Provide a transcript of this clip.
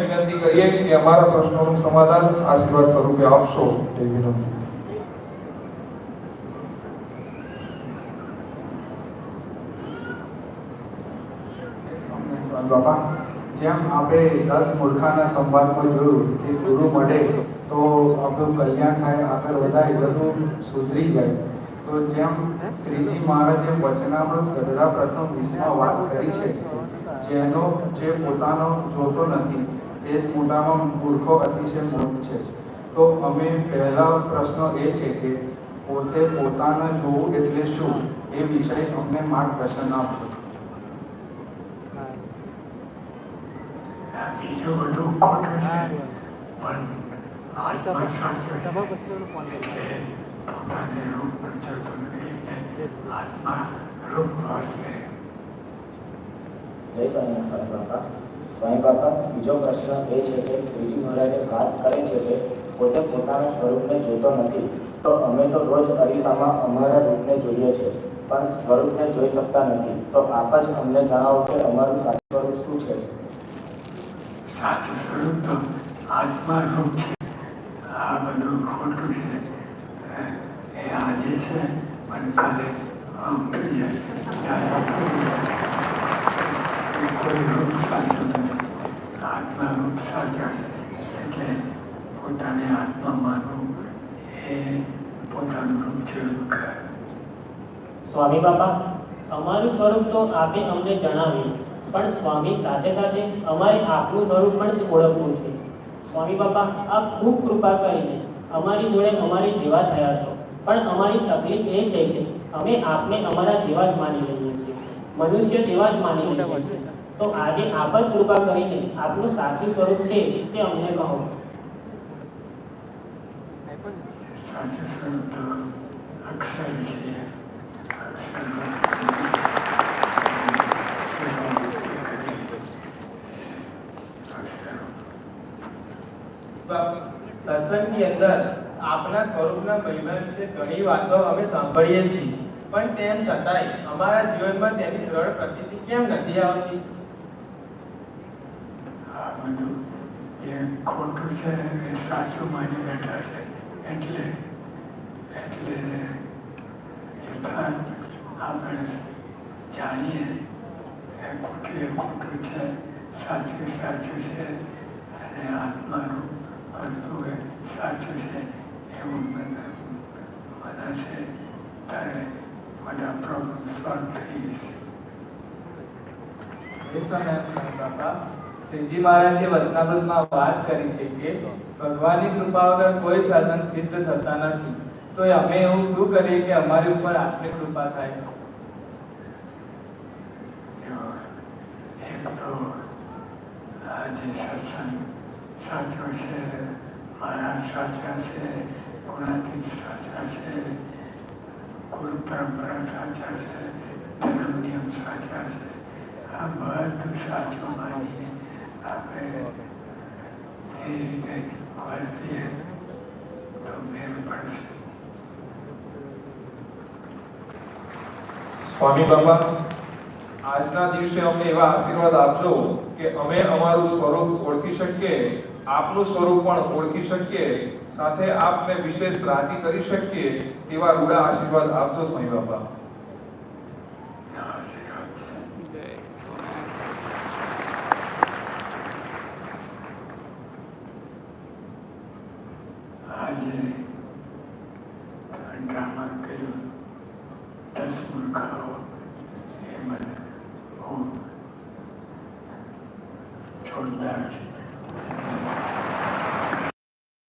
વિનંતી કરીએ કે અમારા પ્રશ્નોનું સમાધાન આશીર્વાદ સ્વરૂપે આપશો એ વિનંતી બાપા જેમ આપણે દસ મૂર્ખાના સંવાદમાં જોયું કે ગુરુ મળે તો આપણું કલ્યાણ થાય આગળ વધાય બધું સુધરી જાય તો જેમ શ્રીજી મહારાજે વચનામૃત ગઢડા પ્રથમ વિષયમાં વાત કરી છે જેનો જે પોતાનો જોતો નથી એ જ મોટામાં મૂર્ખો અતિશય મૂર્ખ છે તો અમે પહેલા પ્રશ્ન એ છે કે પોતે પોતાને જોવું એટલે શું એ વિષય અમને માર્ગદર્શન આપવું બીજું બધું ખોટું છે પણ આત્મા સાચો છે એટલે પોતાને રૂપ પર જતો નથી એટલે આત્મા રૂપ પર છે જય સ્વામી સ્વામી બાપા બીજો પ્રશ્ન એ છે કે શ્રીજી મહારાજે વાત કરે છે કે પોતે પોતાના સ્વરૂપને જોતો નથી તો અમે તો રોજ અરીસામાં અમારા રૂપને જોઈએ છે પણ સ્વરૂપને જોઈ શકતા નથી તો આપ જ અમને જણાવો કે અમારું સાચું સ્વરૂપ શું છે સાચું સ્વરૂપ તો આત્મા રૂપ છે આ બધું ખોટું છે એ આજે છે પણ કાલે આત્મારૂપ સાચા એટલે પોતાને આત્મા માનવું એ પોતાનું રૂપ છે સ્વામી બાપા અમારું સ્વરૂપ તો આપે અમને જણાવ્યું પણ સ્વામી સાથે સાથે અમારે આપનું સ્વરૂપ પણ ઓળખવું છે સ્વામી બાપા આપ ખૂબ કૃપા કરીને અમારી જોડે અમારી જેવા થયા છો પણ અમારી તકલીફ એ છે કે અમે આપને અમારા જેવા જ માની લઈએ છીએ મનુષ્ય જેવા જ માની લઈએ છીએ તો આજે આપ જ કૃપા કરીને આપનું સાચી સ્વરૂપ છે તે અમને કહો. સાચી સ્વરૂપ અક્ષય છે. બાકી સત્સંગની અંદર આપના સ્વરૂપના મહિમાન સે ઘણી વાતો અમે સાંભળીએ છીએ પણ તેમ છતાંય અમારા જીવનમાં તેની દ્રઢ પ્રતિપદી કેમ નથી આવતી? બધું એ ખોટું છે એ સાચું માની બેઠા છે એટલે એટલે યથાર્થ આપણે જાણીએ એ ખોટું એ ખોટું છે સાચું સાચું છે અને આત્માનું બધું એ સાચું છે એવું મને છે ત્યારે બધા પ્રોબ્લેમ સોલ્વ થઈ જશે This one, Baba. શ્રીજી મહારાજે વતનામૃતમાં વાત કરી છે કે ભગવાનની કૃપા વગર કોઈ સાધન સિદ્ધ થતા નથી તો અમે એવું શું કરીએ કે અમારી ઉપર આપની કૃપા થાય એક તો આજે સત્સંગ સાચો છે મારા સાચા છે ગુણાતીત સાચા છે ગુરુ પરંપરા સાચા છે ધર્મ નિયમ સાચા છે આ બધું સાચું માનીને કે આ છે અમે બધા સ્વામી બાબા આજ ના દિવસે અમને એવા આશીર્વાદ આપજો કે અમે અમારું સ્વરૂપ ઓળખી શકીએ આપનું સ્વરૂપ પણ ઓળખી શકીએ સાથે આપને વિશેષ રાજી કરી શકીએ એવા ગુડા આશીર્વાદ આપજો સ્વામી બાબા ના જય હો ངྱོ དི ཁྱི སྱི ཆོད ང རིས� རིར